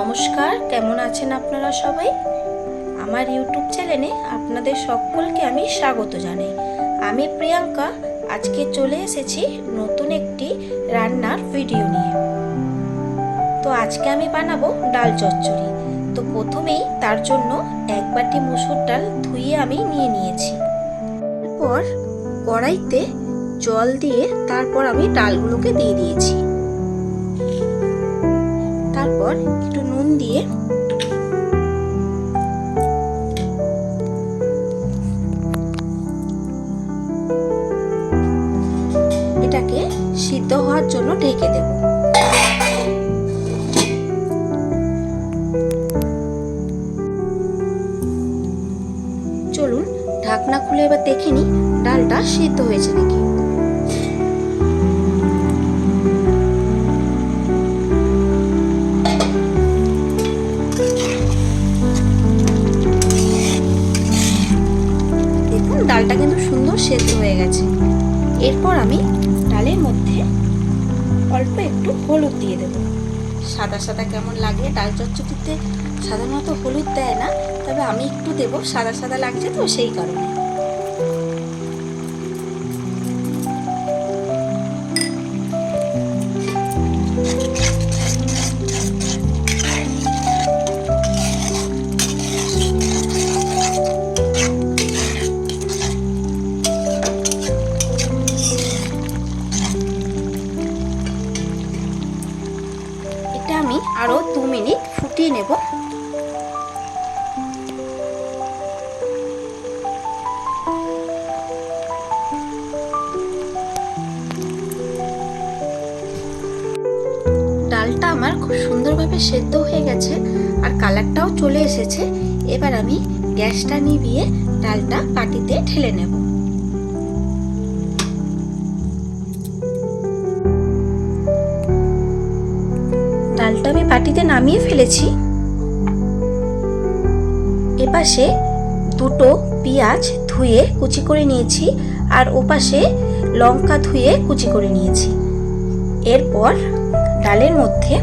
নমস্কার, কেমন আছেন আপনারা সবাই? আমার ইউটিউব চ্যানেলে আপনাদের সকলকে আমি স্বাগত জানাই। আমি প্রিয়াঙ্কা, আজকে চলে এসেছি নতুন একটি রান্নার ভিডিও নিয়ে। তো আজকে আমি বানাবো ডাল চচ্চড়ি। তো প্রথমেই তার জন্য এক বাটি মুসুর ডাল ধুয়ে আমি নিয়ে নিয়েছি। এরপর কড়াইতে জল দিয়ে তারপর আমি ডালগুলোকে দিয়ে দিয়েছি। তারপর এটাকে সিদ্ধ হওয়ার জন্য ঢেকে দেব। চলুন, ঢাকনা খুলে এবার দেখে নিই, ডালটা সিদ্ধ হয়েছে নাকি। ডালটা কিন্তু সুন্দর সেদ্ধ হয়ে গেছে। এরপর আমি ডালের মধ্যে অল্প একটু হলুদ দিয়ে দেব। সাদা সাদা কেমন লাগে? ডাল চচ্চড়িতে সাধারণত হলুদ দেয় না, তবে আমি একটু দেব সাদা সাদা লাগছে তো সেই কারণে। আমি আরও দু মিনিট ফুটিয়ে নেব। ডালটা আমার খুব সুন্দরভাবে সেদ্ধ হয়ে গেছে আর কালারটাও চলে এসেছে। এবার আমি গ্যাসটা নিভিয়ে ডালটা পাটিতে ঢেলে নেব। ডালটা আমি পাটিতে নামিয়ে ফেলেছি। এপাশে দুটো পেঁয়াজ ধুয়ে কুচি করে নিয়েছি আর ওপাশে লঙ্কা ধুয়ে কুচি করে নিয়েছি। এরপর ডালের মধ্যে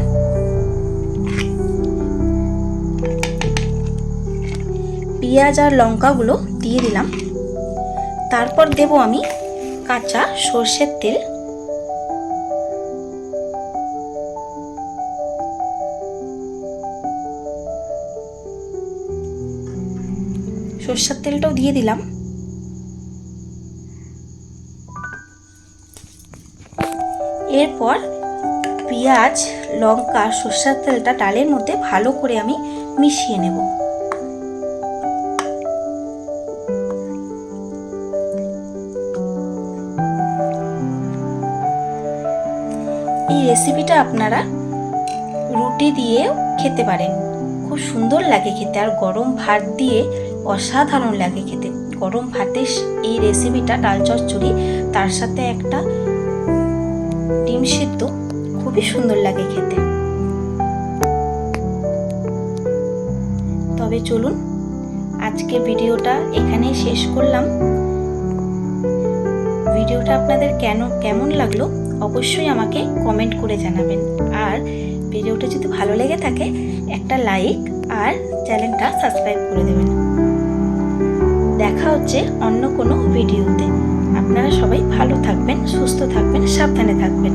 পেঁয়াজ আর লঙ্কাগুলো দিয়ে দিলাম। তারপর দেব আমি কাঁচা সর্ষের তেল। সর্ষের তেলটাও দিয়ে দিলাম। এরপর পেঁয়াজ, লঙ্কা, সর্ষের তেলটা ডালের মধ্যে ভালো করে আমি মিশিয়ে নেব। এই রেসিপিটা আপনারা রুটি দিয়েও খেতে পারেন। খুব সুন্দর লাগে খেতে। আর গরম ভাত দিয়ে অসাধারণ লাগে খেতে। গরম ভাতে এই রেসিপিটা ডাল চচ্চড়ি, তার সাথে একটা ডিম সিদ্ধ, খুবই সুন্দর লাগে খেতে। তবে চলুন আজকে ভিডিওটা এখানেই শেষ করলাম। ভিডিওটা আপনাদের কেন, কেমন লাগল অবশ্যই আমাকে কমেন্ট করে জানাবেন। আর ভিডিওটা যদি ভালো লেগে থাকে, একটা লাইক আর চ্যানেলটা সাবস্ক্রাইব করে দেবেন। দেখা হচ্ছে অন্য কোনো ভিডিওতে। আপনারা সবাই ভালো থাকবেন সুস্থ থাকবেন সাবধানে থাকবেন।